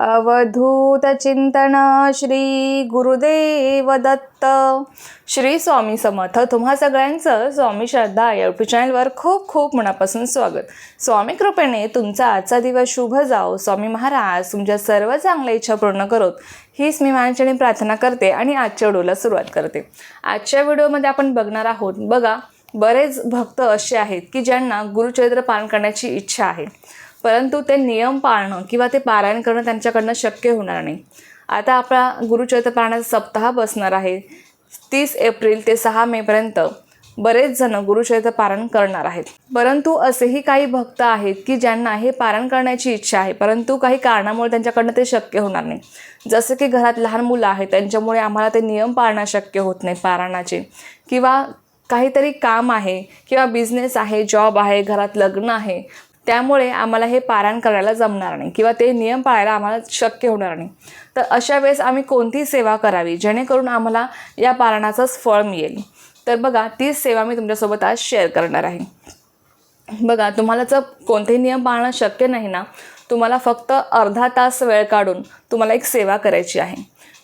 अवधूत चिंतन श्री गुरुदेव दत्त. श्री स्वामी समर्थ. तुम्हा सगळ्यांचं स्वामी श्रद्धा या यूट्यूब चॅनलवर खूप खूप मनापासून स्वागत. स्वामी कृपेने तुमचा आजचा दिवस शुभ जाओ. स्वामी महाराज तुमच्या सर्व चांगल्या इच्छा पूर्ण करोत. हीच मी माझ्याने प्रार्थना करते आणि आजच्या व्हिडिओला सुरुवात करते. आजच्या व्हिडिओमध्ये आपण बघणार आहोत बघा बरेच भक्त असे आहेत की ज्यांना गुरुचरित्र पालन करण्याची इच्छा आहे. परंतु ते नियम पाळणं किंवा ते पारायण करणं त्यांच्याकडनं शक्य होणार नाही. आता आपला गुरुचरित्र पाळण्याचा सप्ताह बसणार आहे. तीस एप्रिल ते सहा मेपर्यंत बरेच जण गुरुचरित्र पारण करणार आहेत. परंतु असेही काही भक्त आहेत की ज्यांना हे पारण करण्याची इच्छा आहे परंतु काही कारणामुळे त्यांच्याकडनं ते शक्य होणार नाही. जसं की घरात लहान मुलं आहेत त्यांच्यामुळे आम्हाला ते नियम पाळणं शक्य होत नाही पारायणाचे. किंवा काहीतरी काम आहे किंवा बिझनेस आहे जॉब आहे घरात लग्न आहे त्यामुळे आम्हाला हे पारायण करायला जमणार नाही किंवा ते नियम पाळायला आम्हाला शक्य होणार नाही. तर अशा वेळेस आम्ही कोणती सेवा करावी? जेणेकरून आम्हाला या पारायणाचंच फळ मिळेल. तर बघा तीच सेवा मी तुमच्यासोबत आज शेअर करणार आहे. बघा तुम्हाला जर कोणतेही नियम पाळणं शक्य नाही ना तुम्हाला फक्त अर्धा तास वेळ काढून तुम्हाला एक सेवा करायची आहे.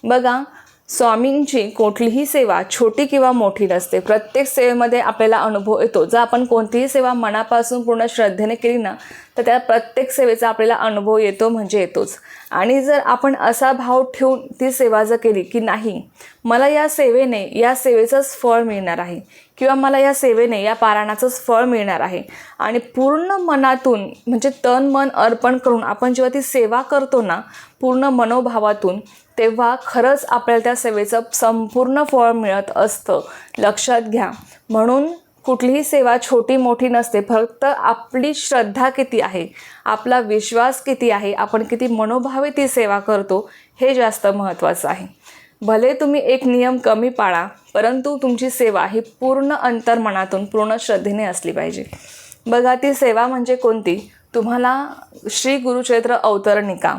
बघा स्वामींची कुठलीही सेवा छोटी किंवा मोठी नसते. प्रत्येक सेवेमध्ये आपल्याला अनुभव येतो. जर आपण कोणतीही सेवा मनापासून पूर्ण श्रद्धेने केली ना तर त्या प्रत्येक सेवेचा आपल्याला अनुभव येतो म्हणजे येतोच. आणि जर आपण असा भाव ठेवून ती सेवा जर केली की नाही मला या सेवेने या सेवेचंच फळ मिळणार आहे किंवा मला या सेवेने या पारायणाचंच फळ मिळणार आहे. आणि पूर्ण मनातून म्हणजे तन मन अर्पण करून आपण जेव्हा ती सेवा करतो ना पूर्ण मनोभावातून तेव्हा खरंच आपल्याला त्या सेवेचं संपूर्ण फळ मिळत असतं. लक्षात घ्या. म्हणून कुठलीही सेवा छोटी मोठी नसते फक्त आपली श्रद्धा किती आहे आपला विश्वास किती आहे आपण किती मनोभावे ती सेवा करतो हे जास्त महत्त्वाचं आहे. भले तुम्ही एक नियम कमी पाळा परंतु तुमची सेवा ही पूर्ण अंतर्मनातून पूर्ण श्रद्धेने असली पाहिजे. बघा ती सेवा म्हणजे कोणती? तुम्हाला श्री गुरुक्षेत्र अवतरणिका.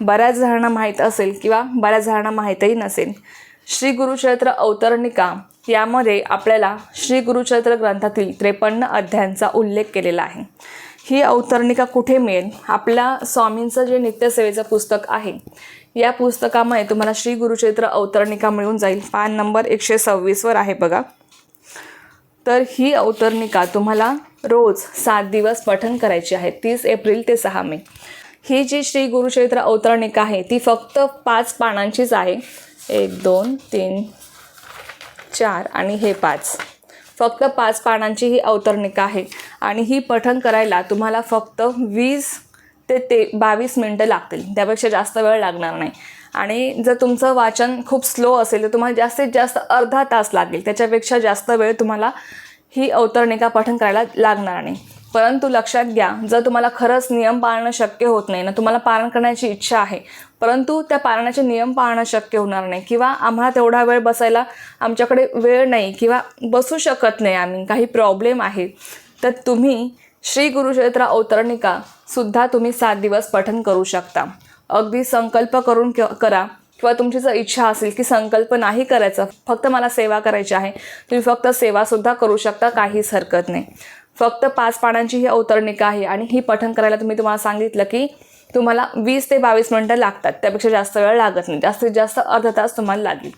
बऱ्याच जणांना माहीत असेल किंवा बऱ्याच जणांना माहीतही नसेल. श्री गुरुक्षेत्र अवतरणिका यामध्ये आपल्याला श्री गुरुचरित्र ग्रंथातील त्रेपन्न अध्यायांचा उल्लेख केलेला आहे. ही अवतरणिका कुठे मिळेल? आपल्या स्वामींचं जे नित्यसेवेचं पुस्तक आहे या पुस्तकामध्ये तुम्हाला श्री गुरुचरित्र अवतरणिका मिळून जाईल. पान नंबर एकशे सव्वीसवर आहे बघा. तर ही अवतरणिका तुम्हाला रोज सात दिवस पठन करायची आहे तीस एप्रिल ते सहा मे. ही जी श्री गुरुचरित्र अवतरणिका आहे ती फक्त पाच पानांचीच आहे. एक दोन तीन चार आणि हे पाच. फक्त पाच पानांची ही अवतरणिका आहे. आणि ही पठण करायला तुम्हाला फक्त वीस ते ते बावीस मिनटं लागतील. त्यापेक्षा जास्त वेळ लागणार नाही. आणि जर तुमचं वाचन खूप स्लो असेल तर तुम्हाला जास्तीत जास्त अर्धा तास लागेल. त्याच्यापेक्षा जास्त वेळ तुम्हाला ही अवतरणिका पठण करायला लागणार नाही. परंतु लक्षात घ्या जर तुम्हाला खरंच नियम पाळणं शक्य होत नाही ना तुम्हाला पालन करण्याची इच्छा आहे परंतु त्या पाळण्याचे नियम पाळणं शक्य होणार नाही किंवा आम्हाला तेवढा वेळ बसायला आमच्याकडे वेळ नाही किंवा बसू शकत नाही आम्ही काही प्रॉब्लेम आहे तर तुम्ही श्री गुरुचरित्र अवतरणिका सुद्धा तुम्ही सात दिवस पठन करू शकता. अगदी संकल्प करून क करा किंवा तुमची जर इच्छा असेल की संकल्प नाही करायचं फक्त मला सेवा करायची आहे तुम्ही फक्त सेवासुद्धा करू शकता काहीच हरकत नाही. फक्त पाच पानांची ही अवतरणिका आहे आणि ही पठण करायला तुम्ही तुम्हाला सांगितलं की तुम्हाला वीस ते बावीस मिनटं लागतात. त्यापेक्षा जास्त वेळ लागत नाही. जास्तीत जास्त अर्धा तास तुम्हाला लागेल.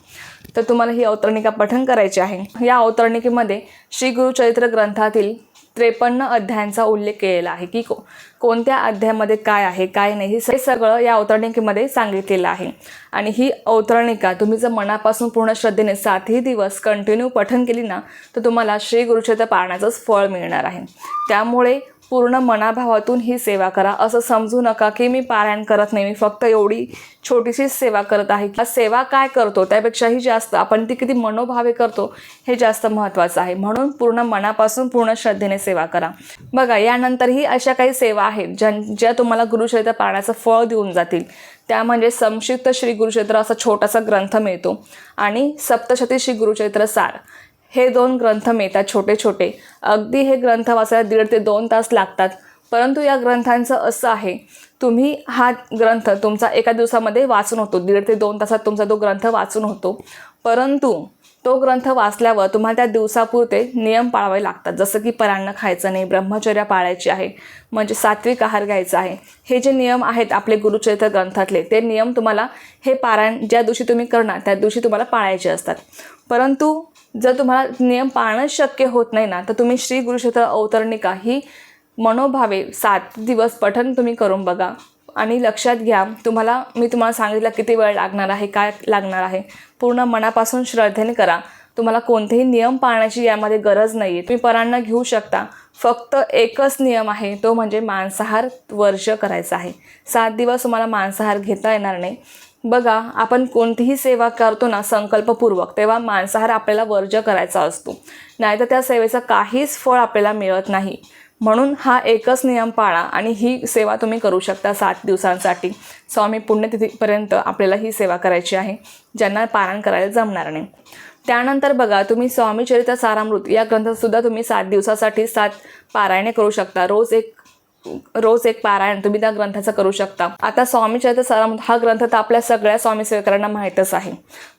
तर तुम्हाला ही अवतरणिका पठण करायची आहे. या अवतरणिकेमध्ये श्री गुरुचरित्र ग्रंथातील त्रेपन्न अध्यायांचा उल्लेख केलेला आहे की को कोणत्या अध्यायामध्ये काय आहे काय नाही हे सगळं या अवतरणिकेमध्ये सांगितलेलं आहे. आणि ही अवतरणिका तुम्ही जर मनापासून पूर्ण श्रद्धेने सातही दिवस कंटिन्यू पठन केली ना तर तुम्हाला श्री गुरुक्षेत्र पाळण्याचंच फळ मिळणार आहे. त्यामुळे पूर्ण मनाभावातून ही सेवा करा. असं समजू नका की मी पारायण करत नाही. मी फक्त एवढी छोटीशीच सेवा करत आहे. किंवा सेवा काय करतो? त्यापेक्षाही जास्त. आपण ती किती मनोभावे करतो हे जास्त महत्त्वाचं आहे. म्हणून पूर्ण मनापासून पूर्ण श्रद्धेने सेवा करा. बघा यानंतरही अशा काही सेवा आहेत ज्या ज्या तुम्हाला गुरुचरित्र पाळण्याचं फळ देऊन जातील. त्या म्हणजे संक्षिप्त श्री गुरुचरित्र असा छोटासा ग्रंथ मिळतो आणि सप्तशती श्री गुरुचरित्र सार. हे दोन ग्रंथ मिळतात छोटे छोटे. अगदी हे ग्रंथ वाचायला दीड ते दोन तास लागतात. परंतु या ग्रंथांचं असं आहे तुम्ही हा ग्रंथ तुमचा एका दिवसामध्ये वाचून होतो. दीड ते दोन तासात तुमचा तो ग्रंथ वाचून होतो. परंतु तो ग्रंथ वाचल्यावर तुम्हाला त्या दिवसापुरते नियम पाळावे लागतात. जसं की परान्न खायचं नाही ब्रह्मचर्य पाळायची आहे म्हणजे सात्विक आहार घ्यायचा आहे. हे जे नियम आहेत आपले गुरुचरित्र ग्रंथातले ते नियम तुम्हाला हे पारायण ज्या दिवशी तुम्ही करणार त्या दिवशी तुम्हाला पाळायचे असतात. परंतु जर तुम्हाला नियम पाळणं शक्य होत नाही ना तर तुम्ही श्री गुरुक्षेत्र अवतरणिका ही मनोभावे सात दिवस पठण तुम्ही करून बघा. आणि लक्षात घ्या तुम्हाला मी तुम्हाला सांगितलं किती वेळ लागणार आहे काय लागणार आहे. पूर्ण मनापासून श्रद्धेने करा. तुम्हाला कोणतेही नियम पाळण्याची यामध्ये गरज नाही आहे तुम्ही परांना घेऊ शकता. फक्त एकच नियम आहे तो म्हणजे मांसाहार वर्ज करायचा आहे. सात दिवस तुम्हाला मांसाहार घेता येणार नाही. बघा आपण कोणतीही सेवा करतो ना संकल्पपूर्वक तेव्हा मांसाहार आपल्याला वर्ज करायचा असतो. नाहीतर त्या सेवेचं काहीच फळ आपल्याला मिळत नाही. म्हणून हा एकच नियम पाळा आणि ही सेवा तुम्ही करू शकता सात दिवसांसाठी. स्वामी पुण्यतिथीपर्यंत आपल्याला ही सेवा करायची आहे ज्यांना पारायण करायला जमणार नाही. त्यानंतर बघा तुम्ही स्वामी चरित्र सारामृत या ग्रंथसुद्धा तुम्ही सात दिवसासाठी सात पारायणे करू शकता. रोज एक रोज एक पारायण तुम्ही त्या ग्रंथाचं करू शकता. आता स्वामी चरित्र सारामृत हा ग्रंथ तर आपल्या सगळ्या स्वामी सेवकांना माहीतच आहे.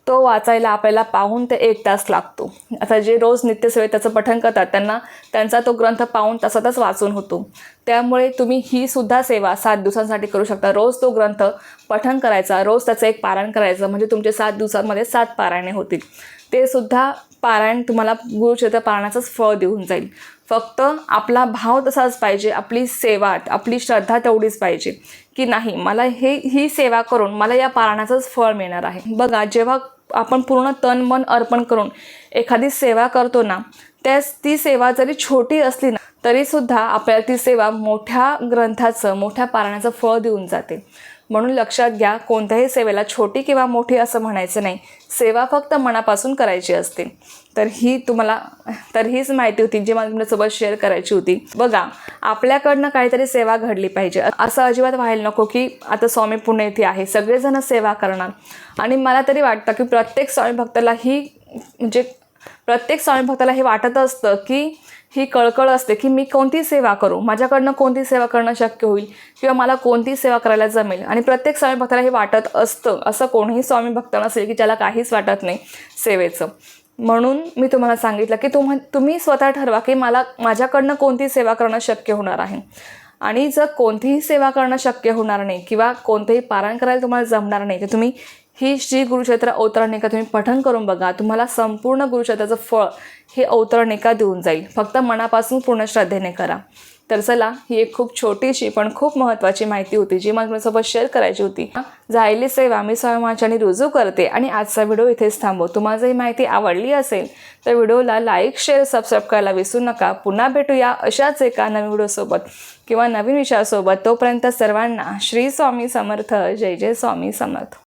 तो वाचायला आपल्याला पाहून ते एक तास लागतो. आता जे रोज नित्यसेवे त्याचं पठण करतात त्यांना त्यांचा तो ग्रंथ पाहून तसातच वाचून होतो. त्यामुळे तुम्ही ही सुद्धा सेवा सात दिवसांसाठी करू शकता. रोज तो ग्रंथ पठण करायचा रोज त्याचं एक पारायण करायचं म्हणजे तुमचे सात दिवसांमध्ये सात पारायणे होतील. ते सुद्धा पारायण तुम्हाला गुरुक्षेत्र पारायणाचंच फळ देऊन जाईल. फक्त आपला भाव तसाच पाहिजे आपली सेवा आपली श्रद्धा तेवढीच पाहिजे. की नाही मला हे ही सेवा करून मला या पारायणाचंच फळ मिळणार आहे. बघा जेव्हा आपण पूर्ण तन मन अर्पण करून एखादी सेवा करतो ना त्यास ती सेवा जरी छोटी असली ना तरीसुद्धा आपल्याला ती सेवा मोठ्या ग्रंथाचं मोठ्या पारायणाचं फळ देऊन जाते. म्हणून लक्षात घ्या कोणत्याही सेवेला छोटी किंवा मोठी असं म्हणायचं नाही. सेवा फक्त मनापासून करायची असते. तर ही तुम्हाला तर हीच माहिती होती जी मला तुमच्यासोबत शेअर करायची होती. बघा आपल्याकडनं काहीतरी सेवा घडली पाहिजे. असं अजिबात व्हायला नको की आता स्वामी पुणे इथे आहे सगळेजण सेवा करणार. आणि मला तरी वाटतं की प्रत्येक स्वामी भक्ताला ही म्हणजे प्रत्येक स्वामी भक्ताला हे वाटत असतं की ही कळकळ असते की मी कोणती सेवा करू? माझ्याकडनं कोणती सेवा करणं शक्य होईल? किंवा मला कोणती सेवा करायला जमेल? आणि प्रत्येक स्वामी भक्ताला हे वाटत असतं. असं कोणीही स्वामी भक्त नसेल की ज्याला काहीच वाटत नाही सेवेचं. म्हणून मी तुम्हाला सांगितलं की तुम तुम्ही स्वतः ठरवा की मला माझ्याकडनं कोणती सेवा करणं शक्य होणार आहे. आणि जर कोणतीही सेवा करणं शक्य होणार नाही किंवा कोणतेही पारायण करायला तुम्हाला जमणार नाही तर तुम्ही ही श्री गुरुक्षेत्र अवतरणिका तुम्ही पठण करून बघा. तुम्हाला संपूर्ण गुरुक्षेत्राचं फळ हे अवतरणिका देऊन जाईल. फक्त मनापासून पूर्ण श्रद्धेने करा. तर चला ही एक खूप छोटीशी पण खूप महत्त्वाची माहिती होती जी मला तुमच्यासोबत शेअर करायची होती. जायली सेवा मी स्वामीमाच्याने रुजू करते आणि आजचा व्हिडिओ इथेच थांबव. तुम्हाला जर ही माहिती आवडली असेल तर व्हिडिओला लाईक शेअर सबस्क्राईब करायला विसरू नका. पुन्हा भेटूया अशाच एका नवीन व्हिडिओसोबत किंवा नवीन विषयासोबत. तोपर्यंत सर्वांना श्री स्वामी समर्थ. जय जय स्वामी समर्थ.